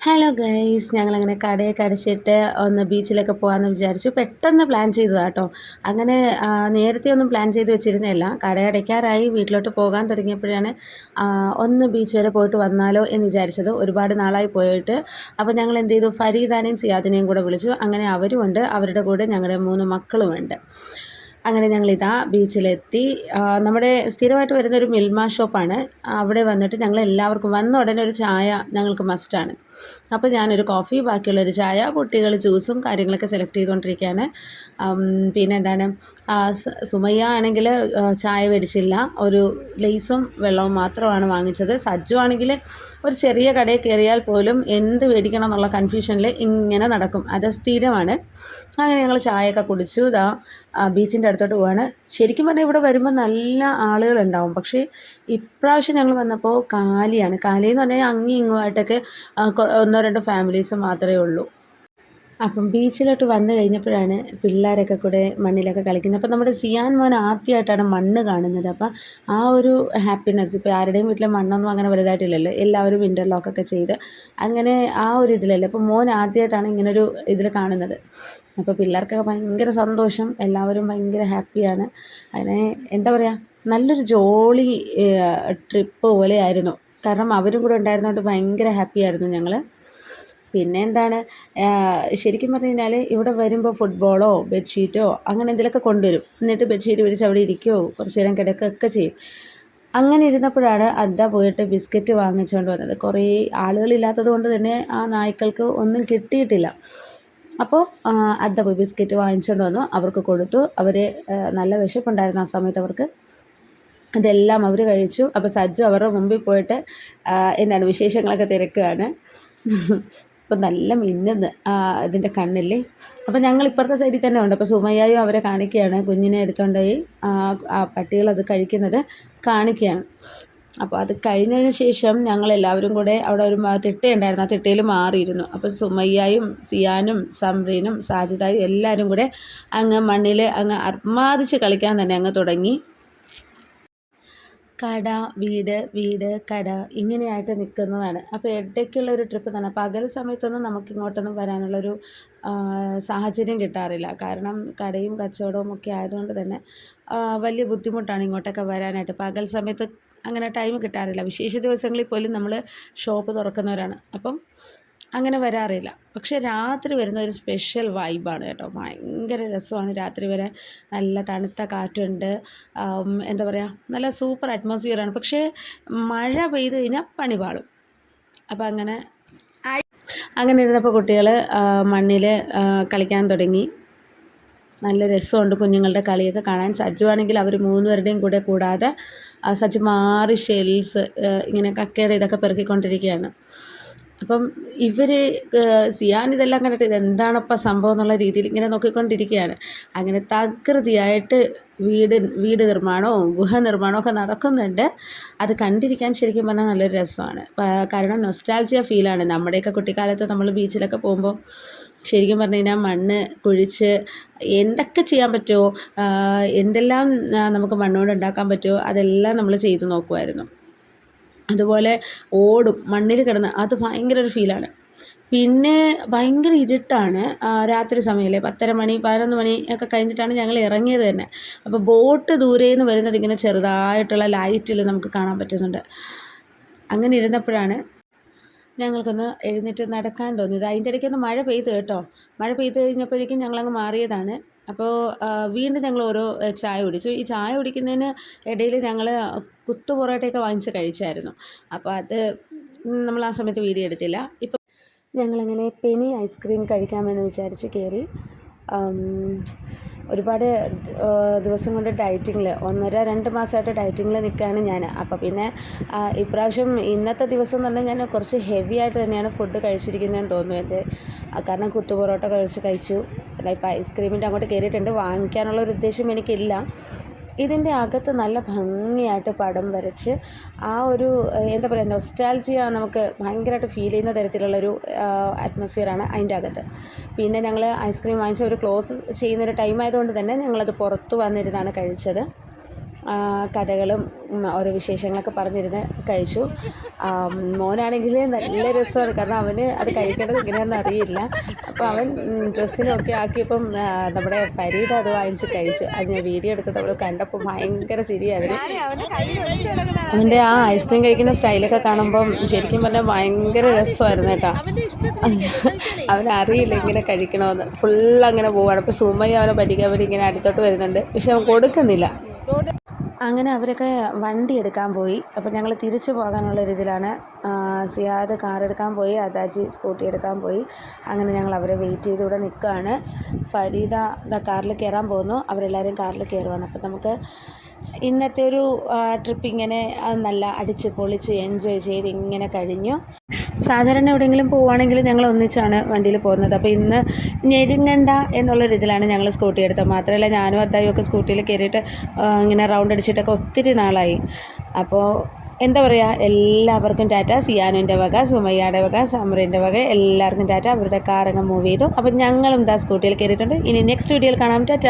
Hello guys ഞങ്ങളങ്ങനെ കടയൊക്കെ അടിച്ചിട്ട് ഒന്ന് ബീച്ചിലൊക്കെ പോകാമെന്ന് വിചാരിച്ചു. പെട്ടെന്ന് പ്ലാൻ ചെയ്തതാണ് കേട്ടോ അങ്ങനെ നേരത്തെ ഒന്നും പ്ലാൻ ചെയ്ത് വെച്ചിരുന്നില്ല കട അടയ്ക്കാറായി വീട്ടിലോട്ട് പോകാൻ തുടങ്ങിയപ്പോഴാണ് ഒന്ന് ബീച്ച് വരെ പോയിട്ട് വന്നാലോ എന്ന് വിചാരിച്ചത്. ഒരുപാട് നാളായി പോയിട്ട്. അപ്പോൾ ഞങ്ങൾ എന്ത് ചെയ്തു? ഫരീദാനെയും സിയാദിനെയും കൂടെ വിളിച്ചു. അങ്ങനെ അവരുമുണ്ട്. അവരുടെ കൂടെ ഞങ്ങളുടെ മൂന്ന് മക്കളുമുണ്ട്. അങ്ങനെ ഞങ്ങൾ ഇതാ ബീച്ചിലെത്തി നമ്മുടെ സ്ഥിരമായിട്ട് വരുന്ന ഒരു മിൽമ ഷോപ്പാണ്. അവിടെ വന്നിട്ട് ഞങ്ങൾ എല്ലാവർക്കും വന്ന ഉടനെ ഒരു ചായ ഞങ്ങൾക്ക് മസ്റ്റാണ്. അപ്പോൾ ഞാനൊരു കോഫി ബാക്കിയുള്ളൊരു ചായ കുട്ടികൾ ജ്യൂസും കാര്യങ്ങളൊക്കെ സെലക്ട് ചെയ്തുകൊണ്ടിരിക്കുകയാണ്. പിന്നെ എന്താണ് സുമയ്യ ആണെങ്കിൽ ചായ മേടിച്ചില്ല. ഒരു ലേസും വെള്ളവും മാത്രമാണ് വാങ്ങിച്ചത്. സജ്ജു ആണെങ്കിൽ ഒരു ചെറിയ കടയിൽ കയറിയാൽ പോലും എന്ത് മേടിക്കണം എന്നുള്ള കൺഫ്യൂഷനിൽ ഇങ്ങനെ നടക്കും. അത് സ്ഥിരമാണ്. അങ്ങനെ ഞങ്ങൾ ചായയൊക്കെ കുടിച്ചു. ഇതാ ബീച്ചിന്റെ അടുത്തോട്ട് പോവാണ്. ശരിക്കും പറഞ്ഞാൽ ഇവിടെ വരുമ്പോൾ നല്ല ആളുകളുണ്ടാവും. പക്ഷേ ഇപ്രാവശ്യം ഞങ്ങൾ വന്നപ്പോൾ കാലിയാണ്. കാലി എന്ന് പറഞ്ഞാൽ അങ്ങി ഇങ്ങുമായിട്ടൊക്കെ ഒന്നോ രണ്ടോ ഫാമിലീസ് മാത്രമേ ഉള്ളൂ. അപ്പം ബീച്ചിലോട്ട് വന്നു കഴിഞ്ഞപ്പോഴാണ് പിള്ളേരൊക്കെ കൂടെ മണ്ണിലൊക്കെ കളിക്കുന്നത്. അപ്പം നമ്മുടെ സിയാൻ മോൻ ആദ്യമായിട്ടാണ് മണ്ണ് കാണുന്നത്. അപ്പം ആ ഒരു ഹാപ്പിനെസ് ഇപ്പോൾ ആരുടെയും വീട്ടിലെ മണ്ണൊന്നും അങ്ങനെ വലുതായിട്ടില്ലല്ലോ. എല്ലാവരും ഇന്റർലോക്കൊക്കെ ചെയ്ത് അങ്ങനെ ആ ഒരു ഇതിലല്ലേ. അപ്പോൾ മോൻ ആദ്യമായിട്ടാണ് ഇങ്ങനൊരു ഇതിൽ കാണുന്നത്. അപ്പോൾ പിള്ളേർക്കൊക്കെ ഭയങ്കര സന്തോഷം. എല്ലാവരും ഭയങ്കര ഹാപ്പിയാണ് അതിനെ എന്താ പറയുക നല്ലൊരു ജോളി ട്രിപ്പ് പോലെയായിരുന്നു. കാരണം അവരും കൂടെ ഉണ്ടായിരുന്നതുകൊണ്ട് ഭയങ്കര ഹാപ്പിയായിരുന്നു ഞങ്ങൾ പിന്നെ എന്താണ് ശരിക്കും പറഞ്ഞു കഴിഞ്ഞാൽ ഇവിടെ വരുമ്പോൾ ഫുട്ബോളോ ബെഡ്ഷീറ്റോ അങ്ങനെ എന്തെങ്കിലുമൊക്കെ കൊണ്ടുവരും. എന്നിട്ട് ബെഡ്ഷീറ്റ് വിരിച്ച് അവിടെ ഇരിക്കുകയോ കുറച്ച് നേരം കിടക്കുകയൊക്കെ ചെയ്യും. അങ്ങനെ ഇരുന്നപ്പോഴാണ് അദ്ദ പോയിട്ട് ബിസ്ക്കറ്റ് വാങ്ങിച്ചുകൊണ്ട് വന്നത്. കുറേ ആളുകളില്ലാത്തത് കൊണ്ട് തന്നെ ആ നായ്ക്കൾക്ക് ഒന്നും കിട്ടിയിട്ടില്ല. അപ്പോൾ അദ്ദ പോയി ബിസ്ക്കറ്റ് വാങ്ങിച്ചുകൊണ്ട് വന്നു. അവർക്ക് കൊടുത്തു. അവർ നല്ല വിശപ്പുണ്ടായിരുന്നു ആ സമയത്ത് അവർക്ക്. അതെല്ലാം അവർ കഴിച്ചു. അപ്പോൾ സജ്ജു അവരുടെ മുമ്പിൽ പോയിട്ട് എന്താണ് വിശേഷങ്ങളൊക്കെ തിരക്കുകയാണ്. അപ്പോൾ നല്ല മിന്നുന്ന്. ഇതിന്റെ കണ്ണില്ലേ അപ്പോൾ ഞങ്ങൾ ഇപ്പുറത്തെ സൈഡിൽ തന്നെ ഉണ്ട്. അപ്പോൾ സുമയ്യായും അവരെ കാണിക്കുകയാണ്. കുഞ്ഞിനെ എടുത്തുകൊണ്ട് പോയി ആ പട്ടികൾ അത് കഴിക്കുന്നത് കാണിക്കുകയാണ്. അപ്പോൾ അത് കഴിഞ്ഞതിന് ശേഷം ഞങ്ങൾ എല്ലാവരും കൂടെ അവിടെ ഒരു തിട്ടയുണ്ടായിരുന്നു ആ തിട്ടയിൽ മാറിയിരുന്നു. അപ്പോൾ സുമയ്യായും സിയാനും സംറീനും സാജിദായും എല്ലാവരും കൂടെ അങ്ങ് മണ്ണിൽ അങ്ങ് അർമാദിച്ച് കളിക്കാൻ തന്നെ അങ്ങ് തുടങ്ങി. കട വീട് വീട് കട ഇങ്ങനെയായിട്ട് നിൽക്കുന്നതാണ്. അപ്പോൾ ഇടയ്ക്കുള്ള ഒരു ട്രിപ്പ് തന്നെ. പകൽ സമയത്തൊന്നും നമുക്ക് ഇങ്ങോട്ടൊന്നും വരാനുള്ളൊരു സാഹചര്യം കിട്ടാറില്ല. കാരണം കടയും കച്ചവടവും ഒക്കെ ആയതുകൊണ്ട് തന്നെ വലിയ ബുദ്ധിമുട്ടാണ് ഇങ്ങോട്ടൊക്കെ വരാനായിട്ട്. പകൽ സമയത്ത് അങ്ങനെ ടൈം കിട്ടാറില്ല. വിശേഷ ദിവസങ്ങളിൽ പോലും നമ്മൾ ഷോപ്പ് തുറക്കുന്നവരാണ്. അപ്പം അങ്ങനെ വരാറില്ല. പക്ഷെ രാത്രി വരുന്ന ഒരു സ്പെഷ്യൽ വൈബാണ് കേട്ടോ. ഭയങ്കര രസമാണ് രാത്രി വരാൻ. നല്ല തണുത്ത കാറ്റുണ്ട്. എന്താ പറയുക നല്ല സൂപ്പർ അറ്റ്മോസ്ഫിയറാണ് പക്ഷേ മഴ പെയ്ത് കഴിഞ്ഞാൽ പണി പാളും. അപ്പം അങ്ങനെ അങ്ങനെ ഇരുന്നപ്പോൾ കുട്ടികൾ മണ്ണിൽ കളിക്കാൻ തുടങ്ങി. നല്ല രസമുണ്ട് കുഞ്ഞുങ്ങളുടെ കളിയൊക്കെ കാണാൻ. സജ്ജു ആണെങ്കിൽ അവർ മൂന്നുപേരുടെയും കൂടെ കൂടാതെ സജ്ജു മാറി ഷെൽസ് ഇങ്ങനെ കക്കയുടെ ഇതൊക്കെ പെറുക്കിക്കൊണ്ടിരിക്കുകയാണ്. അപ്പം ഇവർ സിയാൻ ഇതെല്ലാം കണ്ടിട്ട് ഇതെന്താണപ്പം സംഭവം എന്നുള്ള രീതിയിൽ ഇങ്ങനെ നോക്കിക്കൊണ്ടിരിക്കുകയാണ് അങ്ങനെ തകൃതിയായിട്ട് വീട് വീട് നിർമ്മാണവും ഗുഹ നിർമ്മാണവും ഒക്കെ നടക്കുന്നുണ്ട്. അത് കണ്ടിരിക്കാൻ ശരിക്കും പറഞ്ഞാൽ നല്ലൊരു രസമാണ്. കാരണം നൊസ്റ്റാൾജിയ ഫീലാണ് നമ്മുടെയൊക്കെ കുട്ടിക്കാലത്ത് നമ്മൾ ബീച്ചിലൊക്കെ പോകുമ്പോൾ ശരിക്കും പറഞ്ഞു കഴിഞ്ഞാൽ മണ്ണ് കുഴിച്ച് എന്തൊക്കെ ചെയ്യാൻ പറ്റുമോ എന്തെല്ലാം നമുക്ക് മണ്ണുകൊണ്ട് ഉണ്ടാക്കാൻ പറ്റുമോ അതെല്ലാം നമ്മൾ ചെയ്തു നോക്കുമായിരുന്നു. അതുപോലെ ഓടും മണ്ണിൽ കിടന്ന്. അത് ഭയങ്കര ഒരു ഫീലാണ് പിന്നെ ഭയങ്കര ഇരുട്ടാണ്. രാത്രി സമയമല്ലേ പത്തര മണി പതിനൊന്ന് മണി ഒക്കെ കഴിഞ്ഞിട്ടാണ് ഞങ്ങൾ ഇറങ്ങിയത് തന്നെ. അപ്പോൾ ബോട്ട് ദൂരെ നിന്ന് വരുന്നത് ഇങ്ങനെ ചെറുതായിട്ടുള്ള ലൈറ്റിൽ നമുക്ക് കാണാൻ പറ്റുന്നുണ്ട്. അങ്ങനെ ഇരുന്നപ്പോഴാണ് ഞങ്ങൾക്കൊന്ന് എഴുന്നേറ്റ് നടക്കാൻ തോന്നിയത്. അതിന്റെ ഇടയ്ക്കൊന്ന് മഴ പെയ്തു കേട്ടോ. മഴ പെയ്ത് കഴിഞ്ഞപ്പോഴേക്കും ഞങ്ങളങ്ങ് മാറിയതാണ്. അപ്പോൾ വീണ്ടും ഞങ്ങൾ ഓരോ ചായ കുടിച്ചു. ഈ ചായ കുടിക്കുന്നതിന് ഇടയിൽ ഞങ്ങൾ കുത്തു പൊറോട്ടയൊക്കെ വാങ്ങിച്ച് കഴിച്ചായിരുന്നു. അപ്പോൾ അത് നമ്മൾ ആ സമയത്ത് വീഡിയോ എടുത്തില്ല. ഇപ്പോൾ ഞങ്ങളങ്ങനെ പെനി ഐസ്ക്രീം കഴിക്കാമെന്ന് വിചാരിച്ച് കയറി. ഒരുപാട് ദിവസം കൊണ്ട് ഡയറ്റിങ്ങിൽ ഒന്നര രണ്ട് മാസമായിട്ട് ഡയറ്റിങ്ങിൽ നിൽക്കുകയാണ് ഞാൻ. അപ്പോൾ പിന്നെ ഇപ്രാവശ്യം ഇന്നത്തെ ദിവസം എന്ന് പറഞ്ഞാൽ ഞാൻ കുറച്ച് ഹെവി ആയിട്ട് തന്നെയാണ് ഫുഡ് കഴിച്ചിരിക്കുന്നതെന്ന് തോന്നുന്നു എന്റെ കാരണം കുത്തു പൊറോട്ട കഴിച്ച് കഴിച്ചു. പിന്നെ ഇപ്പോൾ ഐസ്ക്രീമിന്റെ അങ്ങോട്ട് കയറിയിട്ടുണ്ട്. വാങ്ങിക്കാനുള്ള ഒരു ഉദ്ദേശം എനിക്കില്ല. ഇതിന്റെ അകത്ത് നല്ല ഭംഗിയായിട്ട് പടം വരച്ച് ആ ഒരു എന്താ പറയുക നൊസ്റ്റാൾജിയ നമുക്ക് ഭയങ്കരമായിട്ട് ഫീൽ ചെയ്യുന്ന തരത്തിലുള്ളൊരു അറ്റ്മോസ്ഫിയറാണ് അതിന്റെ അകത്ത്. പിന്നെ ഞങ്ങൾ ഐസ്ക്രീം വാങ്ങിച്ച ഒരു ക്ലോസ് ചെയ്യുന്നൊരു ടൈം ആയതുകൊണ്ട് തന്നെ ഞങ്ങളത് പുറത്ത് വന്നിരുന്നാണ് കഴിച്ചത്. കഥകളും ഓരോ വിശേഷങ്ങളൊക്കെ പറഞ്ഞിരുന്ന് കഴിച്ചു. മോനാണെങ്കിൽ നല്ല രസമാണ്. കാരണം അവന് അത് കഴിക്കേണ്ടത് എങ്ങനെയാണെന്ന് അറിയില്ല. അപ്പോൾ അവൻ ഡ്രസ്സിനൊക്കെ ആക്കിയപ്പം നമ്മുടെ പരീത അത് വാങ്ങിച്ച് കഴിച്ചു. അത് ഞാൻ വീഡിയോ എടുത്തത് നമ്മൾ കണ്ടപ്പോൾ ഭയങ്കര ചിരിയായിരുന്നു. അവന്റെ ആ ഐസ്ക്രീം കഴിക്കുന്ന സ്റ്റൈലൊക്കെ കാണുമ്പം ശരിക്കും പറഞ്ഞാൽ ഭയങ്കര രസമായിരുന്നു കേട്ടോ. അവനറിയില്ല ഇങ്ങനെ കഴിക്കണമെന്ന് ഫുൾ അങ്ങനെ പോവാണ്. അപ്പോൾ സുമയ്യ അവനെ പറ്റിക്കാൻ വേണ്ടി ഇങ്ങനെ അടുത്തോട്ട് വരുന്നുണ്ട്. പക്ഷെ അവൻ കൊടുക്കുന്നില്ല. അങ്ങനെ അവരൊക്കെ വണ്ടി എടുക്കാൻ പോയി. അപ്പോൾ ഞങ്ങൾ തിരിച്ചു പോകാനുള്ള ഒരു ഇതിലാണ് സിയാദ് കാർ എടുക്കാൻ പോയി അതാജി സ്കൂട്ടി എടുക്കാൻ പോയി. അങ്ങനെ ഞങ്ങൾ അവരെ വെയിറ്റ് ചെയ്ത് ഇവിടെ നിൽക്കുകയാണ് ഫരീദ കാറിൽ കയറാൻ പോകുന്നു അവരെല്ലാവരും കാറിൽ കയറുവാണ് അപ്പോൾ നമുക്ക് ഇന്നത്തെ ഒരു ട്രിപ്പ് ഇങ്ങനെ നല്ല അടിച്ച് പൊളിച്ച് എൻജോയ് ചെയ്ത് ഇങ്ങനെ കഴിഞ്ഞു. സാധാരണ എവിടെയെങ്കിലും പോവുകയാണെങ്കിൽ ഞങ്ങൾ ഒന്നിച്ചാണ് വണ്ടിയിൽ പോകുന്നത്. അപ്പോൾ ഇന്ന് ഞെരുങ്ങണ്ട എന്നുള്ളൊരു ഇതിലാണ് ഞങ്ങൾ സ്കൂട്ടി എടുത്തത്. മാത്രമല്ല ഞാനും അത്തായും ഒക്കെ സ്കൂട്ടിയിൽ കയറിയിട്ട് ഇങ്ങനെ റൗണ്ട് അടിച്ചിട്ടൊക്കെ ഒത്തിരി നാളായി. അപ്പോൾ എന്താ പറയുക എല്ലാവർക്കും ടാറ്റ സിയാനുവിന്റെ വക സുമയ്യയുടെ വക സമറിന്റെ വക എല്ലാവർക്കും ടാറ്റ. അവരുടെ കാറങ്ങ് മൂവ് ചെയ്തു. അപ്പം ഞങ്ങളും ദാ സ്കൂട്ടിയിൽ കയറിയിട്ടുണ്ട്. ഇനി നെക്സ്റ്റ് വീഡിയോയിൽ കാണാം. ടാറ്റ!